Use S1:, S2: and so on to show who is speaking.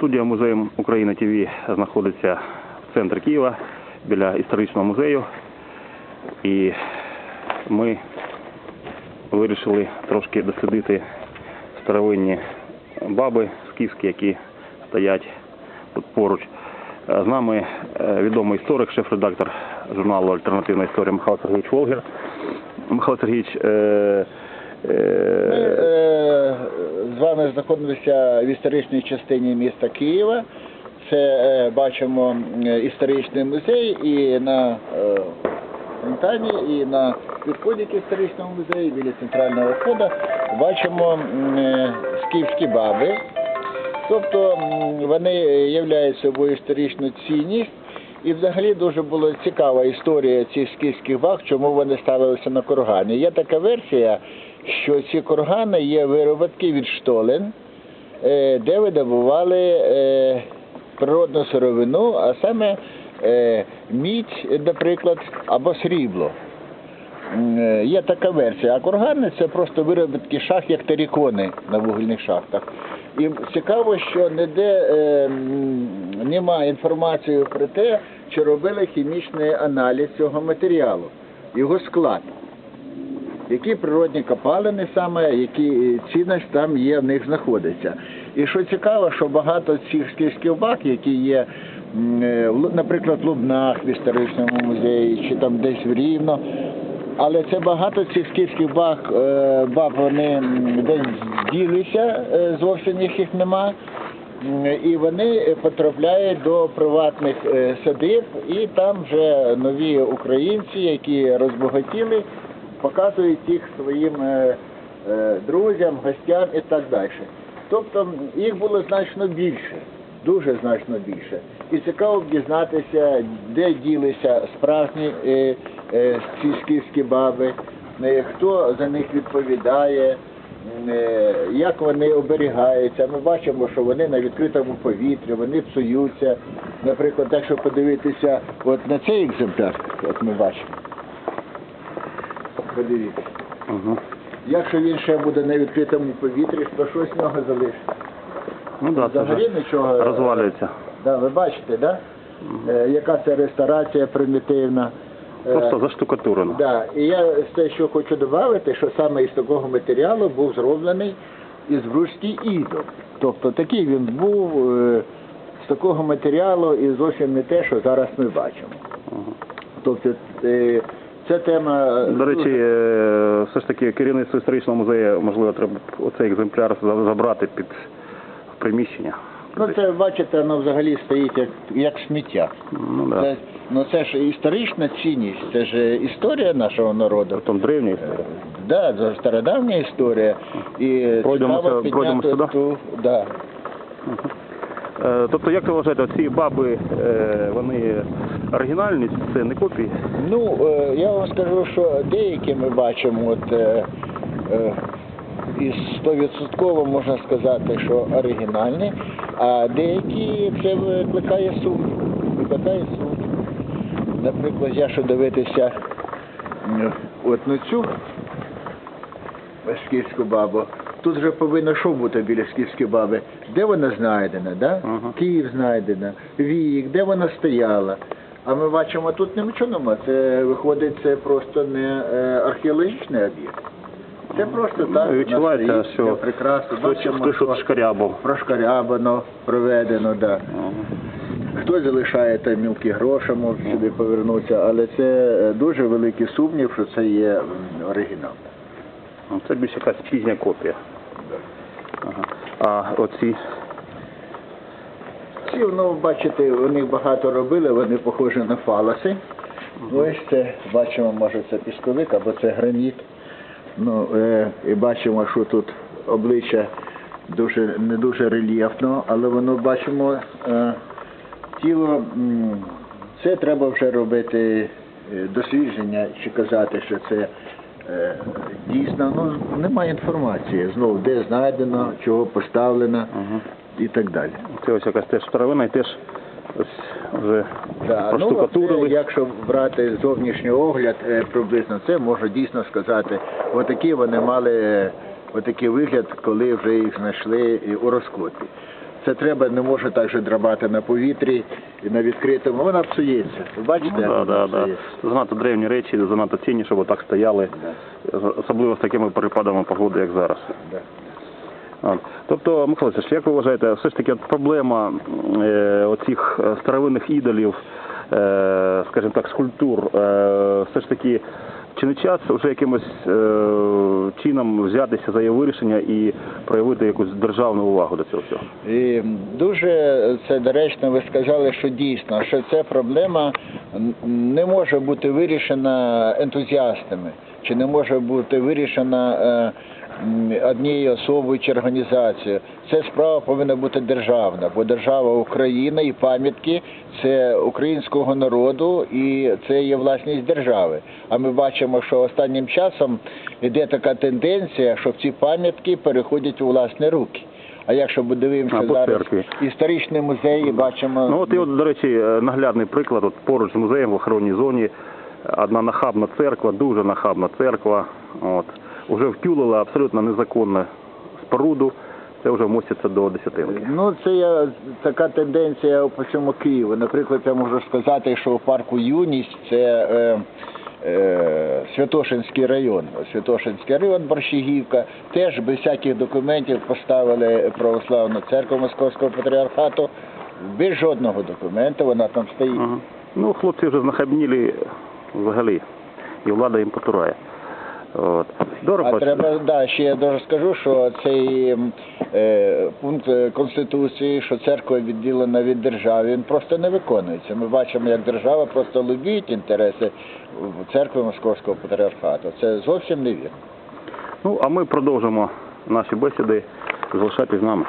S1: Студія музею України ТВ знаходиться в центрі Києва біля історичного музею. І ми вирішили трошки дослідити старовинні баби скіфські, які стоять тут поруч. Е, З нами е, відомий історик, шеф-редактор журналу Альтернативна історія Михайло Сергійович Волгер. Михайло Сергійович, е, е,
S2: з знаходимося в історичній частині міста Києва. Це е, бачимо е, історичний музей і на е, фонтані, і на підході к історичному музею біля центрального входу бачимо скіфські баби. Тобто вони являють собою історичну цінність. І взагалі дуже була цікава історія цих скіфських ваг, чому вони ставилися на кургани. Є така версія, що ці кургани є виробки від штолен, е, де видобували е, природну сировину, а саме е, мідь, наприклад, або срібло. Е, Є така версія. А кургани це просто виробітки шахт, як терикони на вугільних шахтах. І цікаво, що ніде е, немає інформації про те, чи робили хімічний аналіз цього матеріалу, його склад. Які природні копалини саме, які цінність там є, в них знаходиться. І що цікаво, що багато цих скіфських бак, які є, е, наприклад, в Лубнах в історичному музеї, чи там десь в Рівно, але це багато цих скіфських бак, е, баб, вони десь ділися, е, зовсім їх їх нема. І вони потрапляють до приватних е, садиб, і там вже нові українці, які розбагатіли, показують їх своїм друзям, гостям і так далі. Тобто їх було значно більше, дуже значно більше. І цікаво б дізнатися, де ділися справжні е, е, ці скіфські баби, е, хто за них відповідає. Е, як вони оберігаються. Ми бачимо, що вони на відкритому повітрі, вони псуються. Наприклад, якщо подивитися от на цей екземпляр, от ми бачимо. Подивіться.
S1: угу.
S2: Якщо він ще буде на відкритому повітрі, то що з нього залишиться?
S1: Ну да, це
S2: Взагалі нічого
S1: розвалюється.
S2: Да, ви бачите, да? Е, яка це реставрація примітивна. Е,
S1: Просто заштукатурено.
S2: Да, і я те, що хочу додати, що саме із такого матеріалу був зроблений ізбружський ідол. Тобто такий він був е, з такого матеріалу і зовсім не те, що зараз ми бачимо. Тобто е, ця тема
S1: До речі, е, все ж таки керівництво історичного музею, можливо, треба оцей екземпляр за- забрати під приміщення.
S2: ну це бачите, воно взагалі стоїть як, як сміття.
S1: Ну да.
S2: Це, ну це ж історична цінність, це ж історія нашого народу.
S1: Там древня історія.
S2: Да, стародавня історія. І
S1: Пройдемо це- пройдемо сюди?
S2: ту, да.
S1: Е, Тобто, як ви вважаєте, ці баби, е, вони оригінальні, це не копії?
S2: Ну, е, я вам скажу, що деякі ми бачимо, от е, е, і стовідсотково можна сказати, що оригінальні, а деякі це викликає сумнів. Викликає сумнів. Наприклад, я що дивитися от на цю скіфську бабу. Тут вже повинно що бути біля скіфської баби? Де вона знайдена, да?
S1: Ага.
S2: Київ знайдена, вік, де вона стояла. А ми бачимо, тут нічого нема. Це виходить, це просто не е, археологічний об'єкт. Це просто так.
S1: Ну, відчувається, що
S2: прекрасно. Бачимо, що
S1: шкарябав.
S2: прошкарябано, проведено, да. Хтось залишає там мілкі гроші, може сюди повернутися, але це е, дуже великий сумнів, що це є оригінал.
S1: Ну, Це більш якась пізня копія. Ага. А оці
S2: Ці, ну, бачите, вони багато робили, вони похожі на фалоси. Ось це, бачимо, може це пісковик або це граніт. Ну, е, і бачимо, що тут обличчя дуже, не дуже рельєфно, але воно бачимо е, тіло. Це треба вже робити е, дослідження чи казати, що це е, дійсно. Ну, немає інформації знову, де знайдено, чого поставлено і так далі.
S1: це ось якась теж старовина і теж ось вже
S2: Да, ну, це, якщо брати зовнішній огляд е, приблизно, це можна дійсно сказати. Отакі вони мали е, отакий вигляд, коли вже їх знайшли у розкопі. Це треба не може так же драбати на повітрі і на відкритому. Вона псується. Ви бачите,
S1: Ну, да, да, да. Занадто древні речі, занадто цінні, щоб отак стояли, особливо з такими перепадами погоди, як зараз.
S2: Да.
S1: Тобто, Васильович, як ви вважаєте, все ж таки от проблема е, оцих е, старовинних ідолів, е, скажімо так, скульптур, е, все ж таки, чи не час вже якимось е, чином взятися за її вирішення і проявити якусь державну увагу до цього всього?
S2: І дуже це доречно ви сказали, що дійсно, що ця проблема не може бути вирішена ентузіастами, чи не може бути вирішена е, м, однією особою чи організацією. Це справа повинна бути державна, бо держава Україна і пам'ятки це українського народу і це є власність держави. А ми бачимо, що останнім часом йде така тенденція, що ці пам'ятки переходять у власні руки. А якщо ми дивимося зараз
S1: церкві.
S2: історичні музеї, бачимо
S1: Ну от і от, до речі, е, наглядний приклад, от поруч з музеєм в охоронній зоні одна нахабна церква, дуже нахабна церква, от, вже втюлила абсолютно незаконну споруду, це вже моститься до десятинки.
S2: Ну, це є така тенденція по всьому Києву. Наприклад, я можу сказати, що в парку Юність це е, е, Святошинський район. Святошинський район, Борщагівка, теж без всяких документів поставили православну церкву Московського патріархату. Без жодного документа вона там стоїть.
S1: Ага. Ну, хлопці вже знахабніли взагалі, і влада їм потурає. От. Добре,
S2: А треба, да, ще я дуже скажу, що цей е, пункт е, Конституції, що церква відділена від держави, він просто не виконується. Ми бачимо, як держава просто лобіють інтереси церкви Московського патріархату. Це зовсім не вірно.
S1: Ну, а ми продовжимо наші бесіди. Залишайтесь з нами.